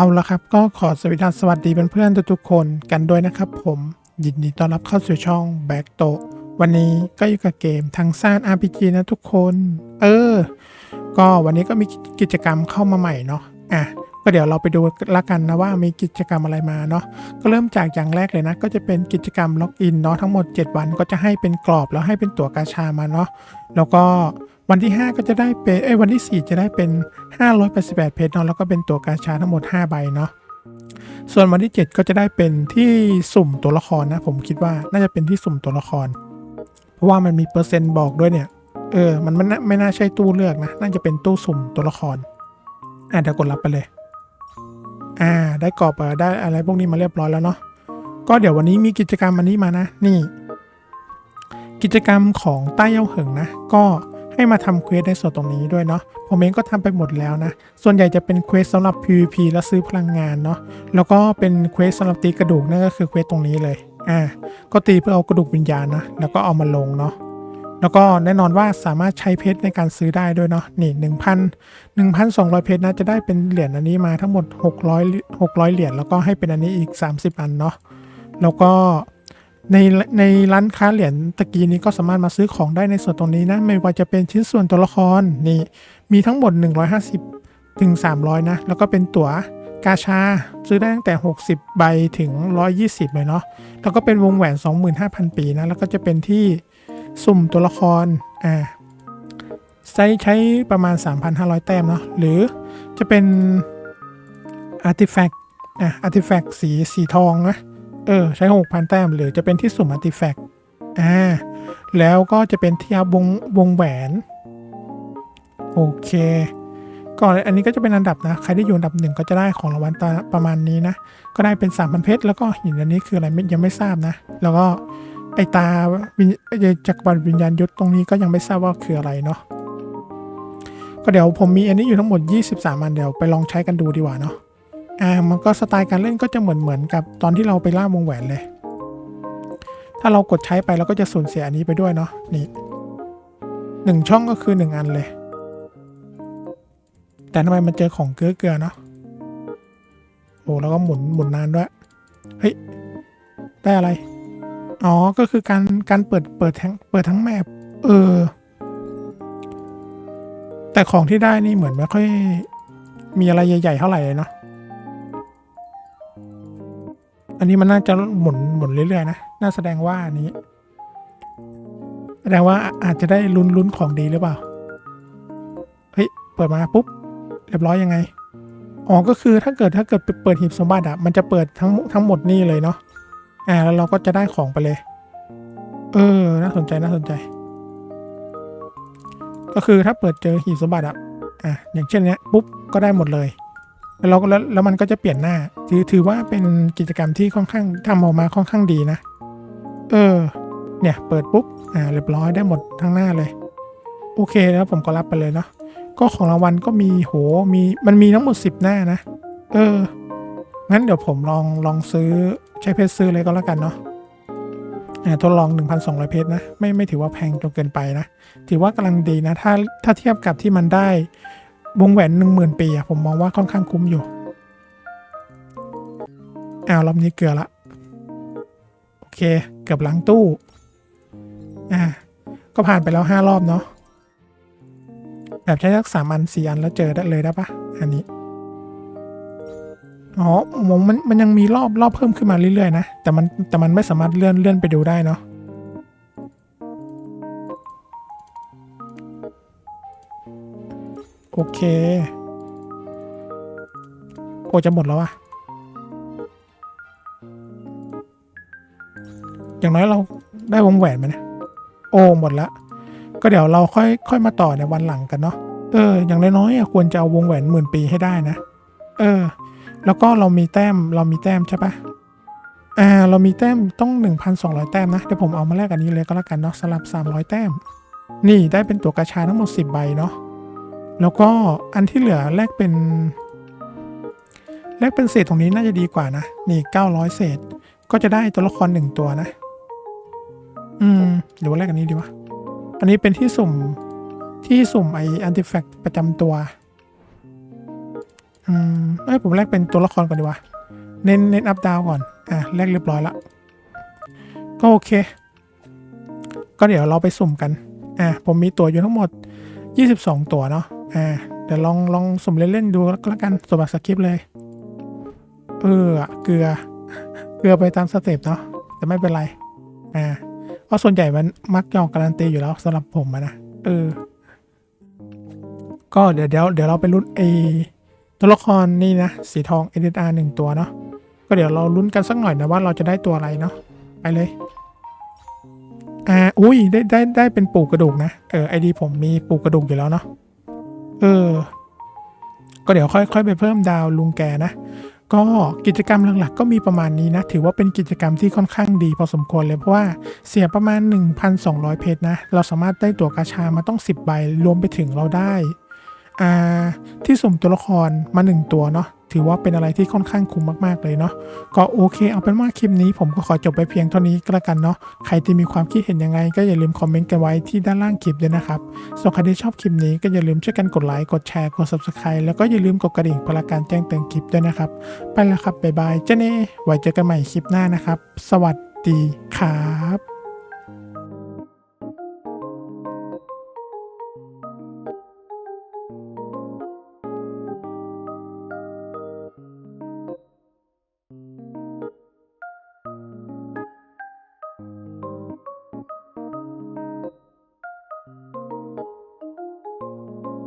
เอาละครับ ก็ขอสวัสดีสวัสดีเพื่อนๆทุกๆคนกันด้วยนะครับผมยินดีต้อนรับเข้าสู่ช่องแบ็กโตวันนี้ก็อยู่กับเกมทางซ่าน RPG นะทุกคน เออ ก็วันนี้ก็มีกิจกรรมเข้ามาใหม่เนาะอะก็เดี๋ยวเราไปดูละกันนะว่ามีกิจกรรมอะไรมาเนาะก็เริ่มจากอย่างแรกเลยนะ ก็จะเป็นกิจกรรมล็อกอินเนาะทั้งหมด 7 วันก็จะให้เป็นกรอบแล้วให้เป็นตั๋วกาชามาเนาะแล้วก็ วันที่ 5 ก็จะได้เป็นเอ้ยวันที่ 4 จะได้เป็น 588 เพชรเนาะแล้วก็เป็นตัวกาชาทั้งหมด 5 ใบเนาะส่วนวันที่ 7 ก็จะได้เป็นที่สุ่มตัวละครนะ ผมคิดว่าน่าจะเป็นที่สุ่มตัวละคร เพราะว่ามันมีเปอร์เซ็นต์บอกด้วยเนี่ยเออมันไม่น่าไม่น่าใช่ตู้เลือกนะ น่าจะเป็นตู้สุ่มตัวละครอะเดี๋ยวกดรับไปเลย อ่า ได้กรอบได้อะไรพวกนี้มาเรียบร้อยแล้วเนาะก็เดี๋ยววันนี้มีกิจกรรมอันนี้มานะ นี่ กิจกรรมของใต้เย้าเหิงนะ ก็ ให้มาทำเควสในส่วนตรงนี้ด้วยเนาะผมเองก็ทำไปหมดแล้วนะ ส่วนใหญ่จะเป็นเควสสำหรับ PVP และซื้อพลังงานเนาะแล้วก็เป็นเควสสำหรับตีกระดูกนั่นก็คือเควสตรงนี้เลยอ่าก็ตีเพื่อเอากระดูกวิญญาณนะแล้วก็เอามาลงเนาะแล้วก็แน่นอนว่าสามารถใช้เพชรในการซื้อได้ด้วยเนาะนี่หนึ่งพันหนึ่งพันสองร้อยเพชรนะจะได้เป็นเหรียญอันนี้มาทั้งหมดหกร้อยหกร้อยเหรียญแล้วก็ให้เป็นอันนี้อีกสามสิบอันเนาะแล้วก็ ในในร้านค้าเหรียญตะกี้นี้ก็สามารถมาซื้อของได้ในส่วนตรงนี้นะ ไม่ว่าจะเป็นชิ้นส่วนตัวละครนี่มีทั้งหมด 150 ถึง 300 นะ แล้วก็เป็นตั๋วกาชา ซื้อได้ตั้งแต่ 60 ใบถึง 120 เลยเนาะแล้วก็เป็นวงแหวน 25,000 ปีนะ แล้วก็จะเป็นที่สุ่มตัวละครอ่าใช้ใช้ประมาณ 3,500 แต้มเนาะหรือจะเป็นอาร์ติแฟกต์อะอาร์ติแฟกต์สีสีทองนะ เออ ใช้ 6,000 แต้ม หรือจะเป็นที่สุ่มอาร์ติแฟกต์อ่า แล้วก็จะเป็นที่อัพวงวงแหวน โอเค ก่อนอันนี้ก็จะเป็นอันดับนะ ใครที่อยู่อันดับหนึ่งก็จะได้ของรางวัลตาประมาณนี้นะ ก็ได้เป็น3,000เพชร แล้วก็หินอันนี้คืออะไรไม่ยังไม่ทราบนะ แล้วก็ไอตาไอ้จักรวาลวิญญาณยุทธตรงนี้ก็ยังไม่ทราบว่าคืออะไรเนาะ ก็เดี๋ยวผมมีอันนี้อยู่ทั้งหมด 23 อันเดี๋ยวไปลองใช้กันดูดีกว่าเนาะ อ่ามันก็สไตล์การเล่นก็จะเหมือนเหมือนกับตอนที่เราไปล่าวงแหวนเลย ถ้าเรากดใช้ไปเราก็จะสูญเสียอันนี้ไปด้วยเนาะนี่หนึ่งช่องก็คือหนึ่งอันเลย แต่ทำไมมันเจอของเกลือเกลือเนาะโอ้แล้วก็หมุนหมุนนานด้วยเฮ้ยได้อะไร อ๋อ ก็คือการการเปิดเปิดทั้งเปิดทั้งแมปเออ แต่ของที่ได้นี่เหมือนไม่ค่อยมีอะไรใหญ่ ๆ เท่าไหร่เลยเนาะ อันนี้มันน่าจะหมุนหมุนเรื่อยๆนะ น่าแสดงว่าอันนี้ แสดงว่าอาจจะได้ลุ้นลุ้นของดีหรือเปล่า เฮ้ย เปิดมาปุ๊บ เรียบร้อยยังไง อ๋อ ก็คือถ้าเกิดถ้าเกิดเปิดหีบสมบัติอะมันจะเปิดทั้งทั้งหมดนี่เลยเนาะ อ่า แล้วเราก็จะได้ของไปเลย เออ น่าสนใจน่าสนใจ ก็คือถ้าเปิดเจอหีบสมบัติอะอะ อย่างเช่นเนี้ยปุ๊บ ก็ได้หมดเลย แล้วแล้วแล้วมันก็จะเปลี่ยนหน้า ถือถือว่าเป็นกิจกรรมที่ค่อนข้างทำออกมาค่อนข้างดีนะ เออ เนี่ยเปิดปุ๊บ อ่าเรียบร้อยได้หมดทั้งหน้าเลย โอเคแล้วผมก็รับไปเลยเนาะ ก็ของรางวัลก็มีโหมีมันมีทั้งหมดสิบหน้านะ เออ งั้นเดี๋ยวผมลองลองซื้อใช้เพชรซื้อเลยก็แล้วกันเนาะอ่าทดลอง 1,200 เพชรนะ ไม่ไม่ถือว่าแพงจนเกินไปนะ ถือว่ากำลังดีนะ ถ้าถ้าเทียบกับที่มันได้ วงแหวนหนึ่งหมื่นปีอะผมมองว่าค่อนข้างคุ้มอยู่อ้าวรอบนี้เกลือละ โอเค เกือบหลังตู้ อ่า ก็ผ่านไปแล้วห้ารอบเนาะแบบใช้สักสามอันสี่อันแล้วเจอได้เลยได้ปะอันนี้ อ๋อมมันมันยังมีรอบรอบเพิ่มขึ้นมาเรื่อยๆนะ แต่มันแต่มันไม่สามารถเลื่อนเลื่อนไปดูได้เนาะ โอเคโอจะหมดแล้วอะอย่างน้อยเราได้วงแหวนไหมเนะโอหมดละ ก็เดี๋ยวเราค่อยค่อยมาต่อในวันหลังกันเนาะเออ อย่างน้อยๆควรจะเอาวงแหวนหมื่นปีให้ได้นะ เออ แล้วก็เรามีแต้มเรามีแต้มใช่ปะอ่า เรามีแต้มต้อง 1,200 แต้มนะ เดี๋ยวผมเอามาแลกอันนี้เลยก็แล้วกันเนาะสลับ 300 แต้ม นี่ได้เป็นตัวกระชาทั้งหมด 10 ใบเนาะ แล้วก็อันที่เหลือแลกเป็นแลกเป็นเศษตรงนี้น่าจะดีกว่านะ นี่ 900 เศษ ก็จะได้ตัวละครหนึ่งตัวนะ อืมหรือว่าแลกอันนี้ดีวะ อันนี้เป็นที่สุ่มที่สุ่มไออันติแฟกประจำตัว อืมเอ้ยผมแลกเป็นตัวละครก่อนดีกว่า เน้นเน้นอัพดาวก่อน อะแลกเรียบร้อยละ ก็โอเค ก็เดี๋ยวเราไปสุ่มกัน อะผมมีตัวอยู่ทั้งหมด 22 ตัวเนาะ อ่าเดี๋ยวลองลองสุ่มเล่นๆดูแล้วกันสุ่มแบบสคริปต์เลย เออเกลือ เกลือไปตามสเต็ปเนาะแต่ไม่เป็นไร อ่าเพราะส่วนใหญ่มันมักยอกการันตีอยู่แล้วสำหรับผมนะเออ ก็เดี๋ยวเดี๋ยวเดี๋ยวเราไปลุ้นไอตัวละครนี่นะ สีทอง NSR หนึ่งตัวเนาะก็เดี๋ยวเราลุ้นกันสักหน่อยนะว่าเราจะได้ตัวอะไรเนาะไปเลยอ่าอุ้ยได้ได้ได้เป็นปูกระดูกนะเออไอดีผมมีปูกระดูกอยู่แล้วเนาะ เออ ก็เดี๋ยวค่อย ๆ ไปเพิ่มดาวลุงแกนะ ก็กิจกรรมหลักๆ ก็มีประมาณนี้นะ ถือว่าเป็นกิจกรรมที่ค่อนข้างดีพอสมควรเลยเพราะว่าเสียประมาณ 1,200 เพชรนะ เราสามารถได้ตั๋วกาชามาต้อง 10 ใบรวมไปถึงเราได้ อ่า ที่สุ่มตัวละครมา 1 ตัวเนาะ ถือว่าเป็นอะไรที่ค่อนข้างคุ้มมาก ๆ เลยเนาะก็โอเค เอาเป็นว่าคลิปนี้ผมก็ขอจบไปเพียงเท่านี้ก็แล้วกันเนาะใครที่มีความคิดเห็นยังไง ก็อย่าลืมคอมเมนต์กันไว้ที่ด้านล่างคลิปด้วยนะครับส่วนใครที่ชอบคลิปนี้ก็อย่าลืมช่วยกันกดไลค์กดแชร์กด subscribe แล้วก็อย่าลืมกดกระดิ่งเพื่อการแจ้งเตือนคลิปด้วยนะครับไปแล้วครับบ๊ายบายเจ้เน่ไว้เจอกันใหม่คลิปหน้านะครับ สวัสดีครับ